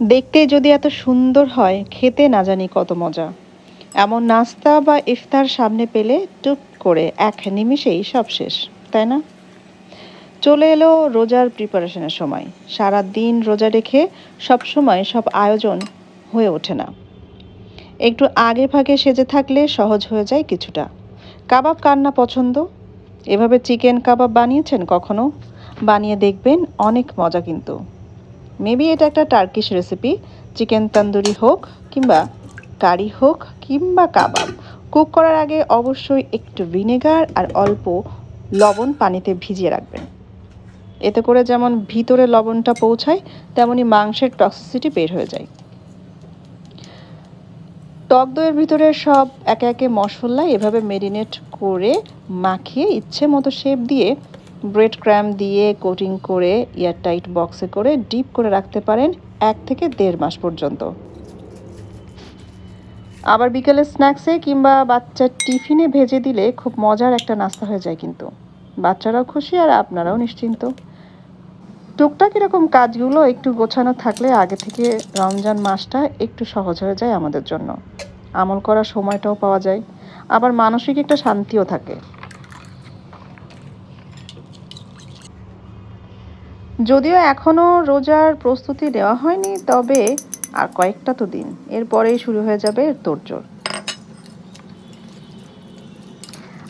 দেখতে যদি এত সুন্দর হয়, খেতে না জানি কত মজা। এমন নাস্তা বা ইফতার সামনে পেলে টুপ করে এক নিমিষেই সব শেষ, তাই না? চলে এলো রোজার প্রিপারেশনের সময়। সারা দিন রোজা রেখে সব সময় সব আয়োজন হয়ে ওঠে না। একটু আগে ভাগে সেজে থাকলে সহজ হয়ে যায় কিছুটা। কাবাব কার না পছন্দ? এভাবে চিকেন কাবাব বানিয়েছেন কখনো? বানিয়ে দেখবেন অনেক মজা কিন্তু। মেবি এটা একটা টার্কিশ রেসিপি চিকেন তন্দুরি হোক কিংবা কারি হোক কিংবা কাবাব। কুক করার আগে অবশ্যই একটু ভিনেগার আর অল্প লবণ পানিতে ভিজিয়ে রাখবেন। এতে করে যেমন ভিতরে লবণটা পৌঁছায়, তেমনি মাংসের টক্সিসিটি বের হয়ে যায়। টক দইয়ের ভিতরে সব একে একে মশলা এভাবে মেরিনেট করে মাখিয়ে ইচ্ছে মতো শেপ দিয়ে ব্রেড ক্র্যাম দিয়ে কোটিং করে এয়ারটাইট বক্সে করে ডিপ করে রাখতে পারেন এক থেকে দেড় মাস পর্যন্ত। আবার বিকেলে স্ন্যাক্সে কিংবা বাচ্চার টিফিনে ভেজে দিলে খুব মজার একটা নাস্তা হয়ে যায় কিন্তু। বাচ্চারাও খুশি আর আপনারাও নিশ্চিন্ত। টুকটাক এরকম কাজগুলো একটু গোছানো থাকলে আগে থেকে রমজান মাসটা একটু সহজ হয়ে যায় আমাদের জন্য। আমল করার সময়টাও পাওয়া যায়। আবার মানসিক একটা শান্তিও থাকে। যদিও এখনও রোজার প্রস্তুতি নেওয়া হয়নি, তবে আর কয়েকটা তো দিন। এরপরেই শুরু হয়ে যাবে তোড়জোড়।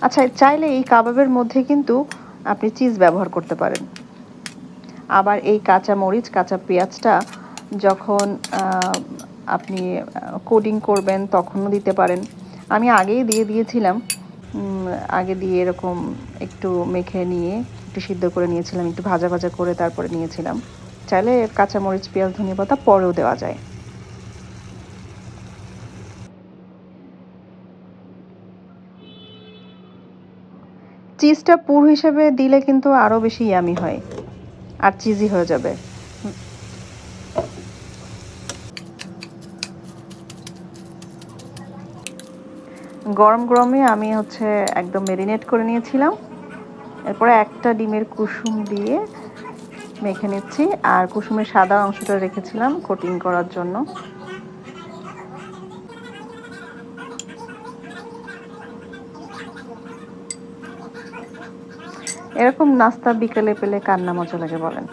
আচ্ছা চাইলে এই কাবাবের মধ্যে কিন্তু আপনি চিজ ব্যবহার করতে পারেন। আবার এই কাঁচা মরিচ, কাঁচা পেঁয়াজটা যখন আপনি কোডিং করবেন তখনও দিতে পারেন। আমি আগেই দিয়ে দিয়েছিলাম। আগে দিয়ে এরকম একটু মেখে নিয়ে একটু সিদ্ধ করে নিয়েছিলাম, একটু ভাজা ভাজা করে তারপরে নিয়েছিলাম। চাইলে কাঁচামরিচ, পেঁয়াজ, ধনিয়া পাতা পরেও দেওয়া যায়। চিজটা পুর হিসেবে দিলে কিন্তু আরও বেশি ইয়ামি হয়। আর চিজি হয়ে যাবে। গরম গরমে আমি হচ্ছে একদম মেরিনেট করে নিয়েছিলাম। এরপরে একটা ডিমের কুসুম দিয়ে মেখে নিচ্ছি। আর কুসুমের সাদা অংশটা রেখেছিলাম কোটিং করার জন্য। এরকম নাস্তা বিকেলে পেলে কান্না মজা লাগে বলেন।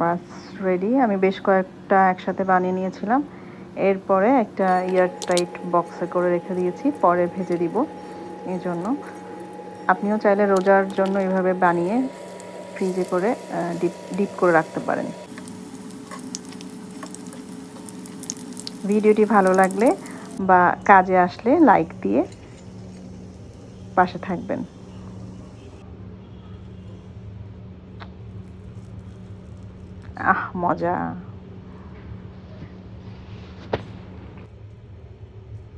বাস রেডি আমি বেশ কয়েকটা একসাথে বানিয়ে নিয়েছিলাম। এরপরে একটা ইয়ার টাইট বক্সে করে রেখে দিয়েছি। পরে ভেজে দিব। এই জন্য আপনিও চাইলে রোজার জন্য এভাবে বানিয়ে ফ্রিজে করে ডিপ ডিপ করে রাখতে পারেন। ভিডিওটি ভালো লাগলে বা কাজে আসলে লাইক দিয়ে পাশে থাকবেন। আহ, মজা।